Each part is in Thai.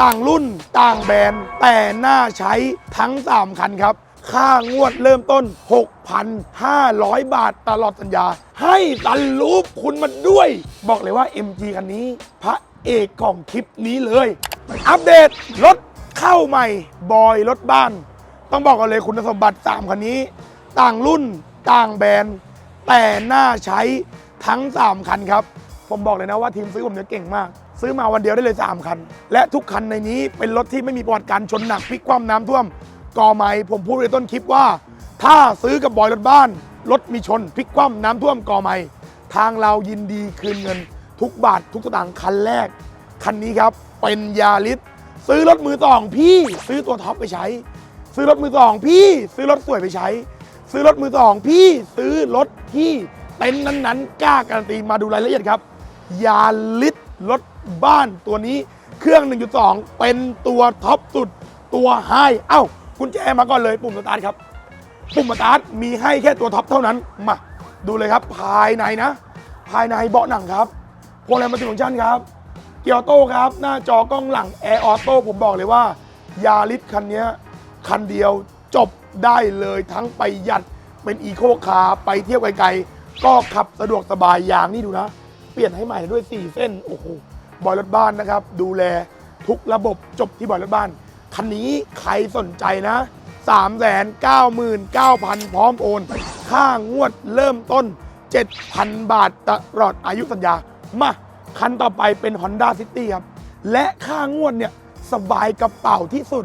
ต่างรุ่นต่างแบรนด์แต่น่าใช้ทั้ง 3 คันครับ ค่างวดเริ่มต้น 6,500 บาทตลอดสัญญา ให้ตันรูปคุณมาด้วย บอกเลยว่า MG คันนี้ พระเอกของคลิปนี้เลย อัปเดตรถเข้าใหม่ บอยรถบ้าน ต้องบอกกันเลยคุณสมบัติ 3 คันนี้ ต่างรุ่นต่างแบรนด์แต่น่าใช้ทั้ง 3 คันครับ ผมบอกเลยนะว่าทีมซื้อผมเนี่ยเก่งมาก ซื้อมาวันเดียวได้เลย 3 คัน และทุกคันในนี้เป็นรถที่ไม่มีประวัติการชนหนักพลิกคว่ำน้ำท่วมกอไม้ผมพูดในต้นคลิปว่า ถ้าซื้อกับบอยรถบ้าน รถมีชนพลิกคว่ำน้ำท่วมกอไม้ทางเรายินดีคืนเงิน ทุกบาททุกสตางค์คันแรก คันนี้ครับเป็นยาริสซื้อรถมือสองพี่ซื้อตัวท็อปไปใช้ ซื้อรถมือสองพี่ซื้อรถสวยไปใช้ ซื้อรถมือสองพี่ซื้อรถที่เต็นท์นั้นๆกล้าการันตีมาดูรายละเอียดครับยาลิสรถ บ้านตัวนี้ เครื่อง 1.2 เป็นตัวท็อปสุดตัวไฮเอ้ากุญแจมาก่อนเลยปุ่มสตาร์ทครับ ปุ่มสตาร์ทมีให้แค่ตัวท็อปเท่านั้นมาดูเลยครับ ภายในนะ ภายในเบาะหนังครับพวงมาลัยมัลติฟังก์ชันครับ เกียร์โต้ครับ หน้าจอกล้องหลังแอร์ออโต้ผมบอกเลยว่ายาริสคันนี้คันเดียวจบได้เลยทั้งไปหยัดเป็นอีโคคาร์ไปเที่ยวไกลๆ ก็ขับสะดวกสบายอย่างนี้ดูนะ เปลี่ยนให้ใหม่ด้วย 4 เส้น โอ้โห บอยรถบ้านนะครับ ดูแลทุกระบบจบที่บอยรถบ้าน คันนี้ใครสนใจนะ 3 9 9 0 0 0 พร้อมโอน ค่างวดเริ่มต้น 7,000 บาทตลอดอายุสัญญา มาคันต่อไปเป็น Honda City ครับ และค่างวดเนี่ยสบายกระเป๋าที่สุด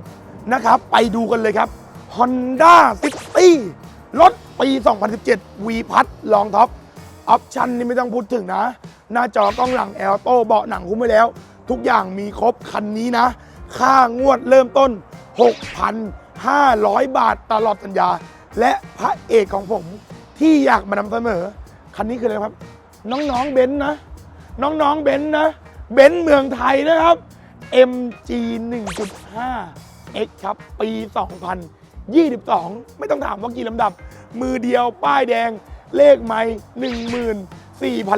นะครับ ไปดูกันเลยครับ Honda City รถปี 2017 V พัดลองท็อป ออปชันนี่ไม่ต้องพูดถึงนะ หน้าจอกล้องหลังแอลโต้เบาะหนังคุ้มไปแล้ว ทุกอย่างมีครบคันนี้นะ ค่างวดเริ่มต้น 6,500 บาทตลอดสัญญา และพระเอกของผมที่อยากมานำเสนอ คันนี้คืออะไรครับ น้องๆเบนซ์นะ น้องๆเบนซ์นะ เบนซ์เมืองไทยนะครับ MG 1.5 X ครับ ปี 2022 ไม่ต้องถามว่ากี่ลำดับ มือเดียวป้ายแดง เลขไม่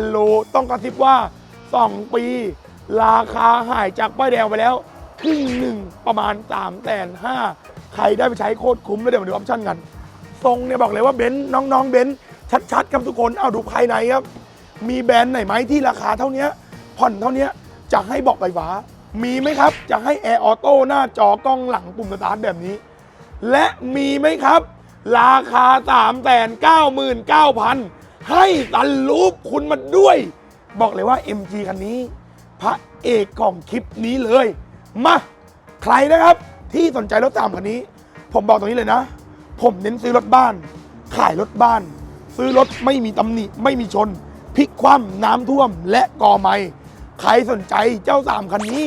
14,000โล ต้องกระซิบว่า 2 ปี ราคาหายจากป้ายแดงไปแล้วครึ่งหนึ่งประมาณ3 5 0 0 0ใครได้ไปใช้โคตรคุ้มแล้วเดี๋ยวมาดูออปชั่นกันทรงเนี่ยบอกเลยว่าเบนซ์น้องๆเบนซ์ชัดๆครับทุกคนเอาดูภายในครับ มีแบรนด์ไหนไหมที่ราคาเท่านี้ผ่อนเท่านี้จะให้บอกไฟฟ้า มีไหมครับ จะให้แอร์ออโต้หน้าจอกล้องหลังปุ่มสตาร์ทแบบนี้ และมีไหมครับ ราคา 3 9 9 0 0 0 ให้ตันรูปคุณมาด้วย บอกเลยว่า MG คันนี้ พระเอกของคลิปนี้เลย มา ใครนะครับที่สนใจรถตามคันนี้ ผมบอกตรงนี้เลยนะ ผมเน้นซื้อรถบ้าน ขายรถบ้าน ซื้อรถไม่มีตำหนิ ไม่มีชนพลิกคว่ำน้ำท่วมและกอไม้ใครสนใจเจ้าสามคันนี้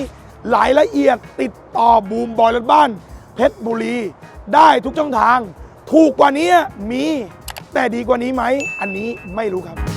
รายละเอียดติดต่อบูมบอยรถบ้าน เพชรบุรี ได้ทุกช่องทาง ถูกกว่านี้มีแต่ดีกว่านี้ไหมอันนี้ไม่รู้ครับ